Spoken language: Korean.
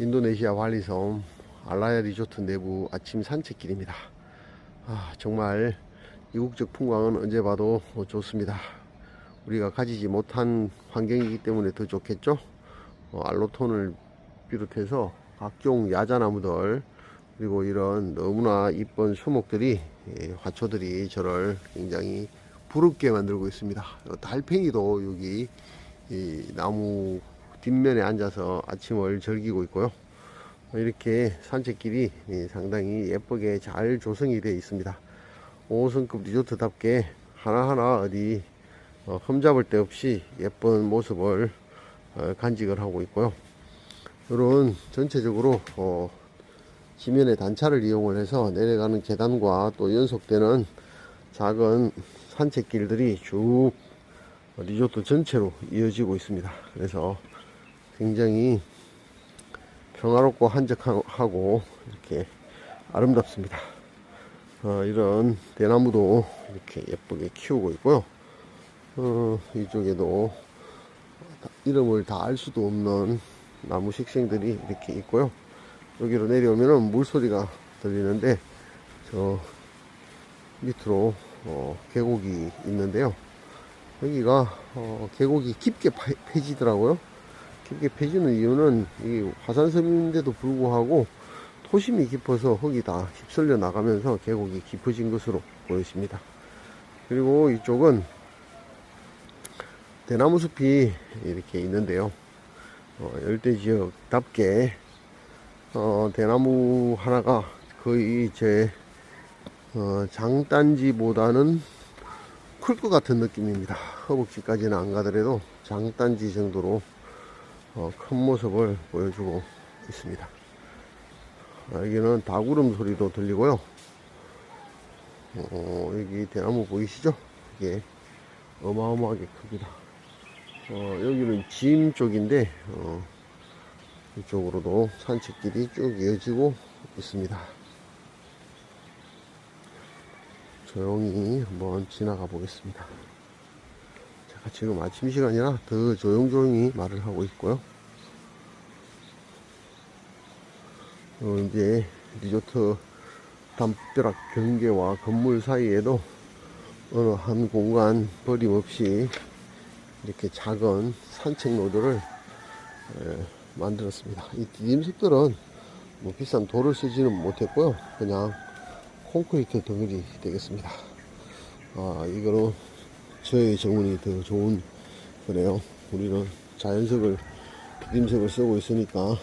인도네시아 발리섬 알라야 리조트 내부 아침 산책길입니다. 아, 정말 이국적 풍광은 언제 봐도 좋습니다. 우리가 가지지 못한 환경이기 때문에 더 좋겠죠? 어, 알로톤을 비롯해서 각종 야자나무들 그리고 이런 너무나 이쁜 수목들이 예, 화초들이 저를 굉장히 부럽게 만들고 있습니다. 어, 달팽이도 여기 이 나무 뒷면에 앉아서 아침을 즐기고 있고요. 이렇게 산책길이 예, 상당히 예쁘게 잘 조성이 되어 있습니다. 5성급 리조트답게 하나하나 어디 어, 흠잡을 데 없이 예쁜 모습을 어, 간직을 하고 있고요. 이런 전체적으로 어, 지면의 단차를 이용을 해서 내려가는 계단과 또 연속되는 작은 산책길들이 쭉 리조트 전체로 이어지고 있습니다. 그래서 굉장히 평화롭고 한적하고 이렇게 아름답습니다. 어, 이런 대나무도 이렇게 예쁘게 키우고 있고요. 어, 이쪽에도 이름을 다 알 수도 없는 나무 식생들이 이렇게 있고요. 여기로 내려오면은 물소리가 들리는데 저 밑으로 어, 계곡이 있는데요. 여기가 어, 계곡이 깊게 파- 패지더라고요. 깊게 패지는 이유는 이 화산섬인데도 불구하고 토심이 깊어서 흙이 다 휩쓸려 나가면서 계곡이 깊어진 것으로 보여집니다. 그리고 이쪽은 대나무 숲이 이렇게 있는데요. 어, 열대 지역답게 어, 대나무 하나가 거의 제 어, 장단지보다는 클 것 같은 느낌입니다. 허벅지까지는 안 가더라도 장단지 정도로 어, 큰 모습을 보여주고 있습니다. 아, 여기는 다구름 소리도 들리고요. 어, 여기 대나무 보이시죠? 이게 어마어마하게 큽니다. 어, 여기는 짐 쪽인데 어, 이쪽으로도 산책길이 쭉 이어지고 있습니다. 조용히 한번 지나가 보겠습니다. 제가 지금 아침 시간이라 더 조용조용히 말을 하고 있고요. 어, 이제 리조트 담벼락 경계와 건물 사이에도 어느 한 공간 버림없이 이렇게 작은 산책 로드를 에, 만들었습니다. 이 디딤석들은 뭐 비싼 돌을 쓰지는 못했고요. 그냥 콘크리트 덩어리 되겠습니다. 아, 이거는 저의 정원이 더 좋은 거네요. 우리는 자연석을, 디딤석을 쓰고 있으니까